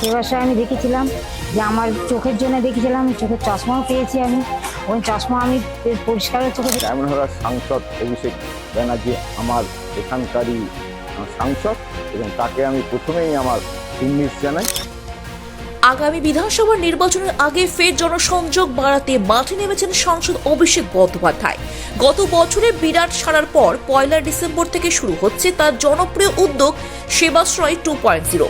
সেবার আমি দেখেছিলাম যে আমার চোখের জন্য দেখেছিলাম চোখের চশমাও পেয়েছি আমি। ওই চশমা আমি পরিষ্কার চোখে দেখি। ডায়মন্ডহারার সাংসদ অভিষেক ব্যানার্জি আমার এখানকারই সাংসদ এবং তাকে আমি প্রথমেই আমার উন্নিশ জানাই। আগামী বিধানসভা নির্বাচনের আগে ফের জনসংযোগ বাড়াতে মাঠে নেমেছেন সাংসদ অভিষেক বন্দ্যোপাধ্যায়। গত বছরে বিরাট সারার পর পয়লা ডিসেম্বর থেকে শুরু হচ্ছে তার জনপ্রিয় উদ্যোগ Sebashray two point zero.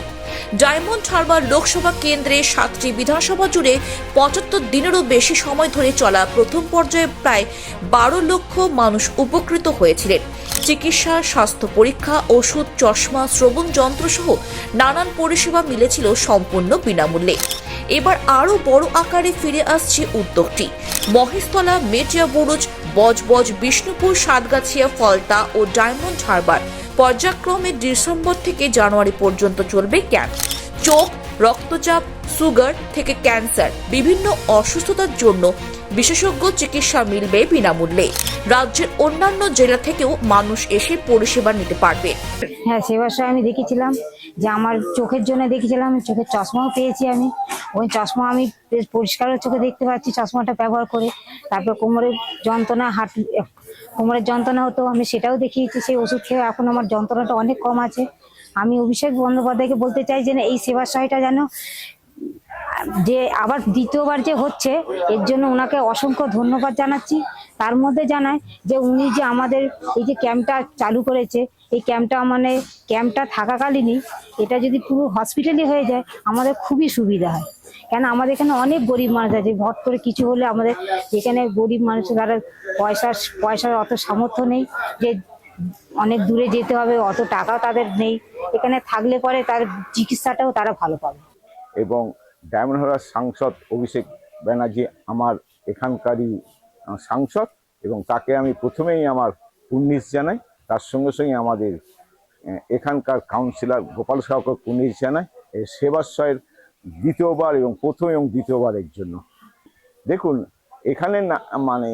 Diamond Harbour Lok Sabha কেন্দ্রে সাতটি বিধানসভা জুড়ে পঁচাত্তর দিনেরও বেশি সময় ধরে চলা প্রথম পর্যায়ে প্রায় বারো লক্ষ মানুষ উপকৃত হয়েছিলেন। চিকিৎসা, স্বাস্থ্য পরীক্ষা, ওষুধ, চশমা, শ্রবণ যন্ত্র সহ নানান পরিষেবা মিলেছিল সম্পূর্ণ বিনামূল্যে। এবার আরও বড় আকারে ফিরে আসছে উদ্যোগটি। মহেশতলা, মেটিয়া বুরুজ, বজবজ, বিষ্ণুপুর, সাতগাছিয়া, ফলতা ও ডায়মন্ড হারবার। পর্যায়ক্রমে ডিসেম্বর থেকে জানুয়ারি পর্যন্ত চলবে ক্যাম্প। চোখ, রক্তচাপ, সুগার থেকে ক্যান্সার, বিভিন্ন অসুস্থতার জন্য বিশেষজ্ঞ চিকিৎসা মিলবে বিনামূল্যে। রাজ্যের অন্যান্য জেলা থেকেও মানুষ এসে পরিষেবা নিতে পারবে। হ্যাঁ সেবার আমি দেখেছিলাম যে আমার চোখের জন্য দেখেছিলাম, চোখের চশমাও পেয়েছি আমি। ওই চশমা আমি বেশ পরিষ্কার চোখে দেখতে পাচ্ছি, চশমাটা ব্যবহার করে। তারপর কোমরের যন্ত্রণা, হাট, কোমরের যন্ত্রণা হতো, আমি সেটাও দেখিয়েছি, সেই ওষুধ খেয়ে এখন আমার যন্ত্রণাটা অনেক কম আছে। আমি অভিষেক বন্দ্যোপাধ্যায়কে বলতে চাই যে এই সেবাশ্রয়টা যেন যে আবার দ্বিতীয়বার যে হচ্ছে, এর জন্য ওনাকে অসংখ্য ধন্যবাদ জানাচ্ছি। তার মধ্যে জানায় যে উনি যে আমাদের এই যে ক্যাম্পটা চালু করেছে, এই ক্যাম্পটা মানে ক্যাম্পটা থাকাকালীনই এটা যদি পুরো হসপিটালই হয়ে যায়, আমাদের খুবই সুবিধা হয়। কেন আমাদের এখানে অনেক গরিব মানুষ আছে হট করে কিছু হলে আমাদের এখানে গরিব মানুষ যারা পয়সার পয়সার অত সামর্থ্য নেই যে অনেক দূরে যেতে হবে, অত টাকাও তাদের নেই। এখানে থাকলে পরে তার চিকিৎসাটাও তারা ভালো পাবে। এবং ডায়মন্ডহারার সাংসদ অভিষেক ব্যানার্জি আমার এখানকারই সাংসদ এবং তাকে আমি প্রথমেই আমার উন্নিশ জানাই। তার সঙ্গে সঙ্গে আমাদের এখানকার কাউন্সিলর গোপাল সাহকে উন্নিশ জানাই। এই সেবাশ্রয়ের দ্বিতীয়বার এবং প্রথম এবং দ্বিতীয়বারের জন্য। দেখুন, এখানে না মানে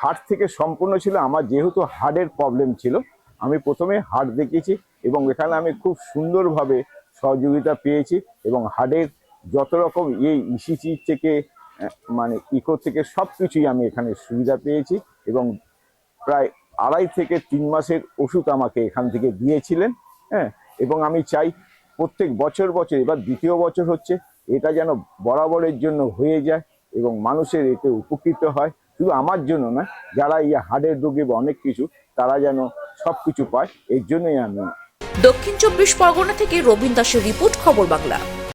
হার্ট থেকে সম্পূর্ণ ছিল, আমার যেহেতু হার্টের প্রবলেম ছিল, আমি প্রথমে হার্ট দেখিয়েছি এবং এখানে আমি খুব সুন্দরভাবে সহযোগিতা পেয়েছি এবং হার্টের যত রকম এই ইসিজি থেকে মানে ইকো থেকে সব কিছুই আমি এখানে সুবিধা পেয়েছি এবং প্রায় আড়াই থেকে তিন মাসের ওষুধ আমাকে এখান থেকে দিয়েছিলেন হ্যাঁ? এবং আমি চাই প্রত্যেক বছর বছর, এবার দ্বিতীয় বছর হচ্ছে, এটা যেন বরাবরের জন্য হয়ে যায় এবং মানুষের এতে উপকৃত হয়। শুধু আমার জন্য না, যারা এই হার্টের রোগী বা অনেক কিছু, তারা যেন সব কিছু পায়, এর জন্যই আমি দক্ষিণ চব্বিশ পরগনা থেকে রবীন রিপোর্ট খবর বাংলা।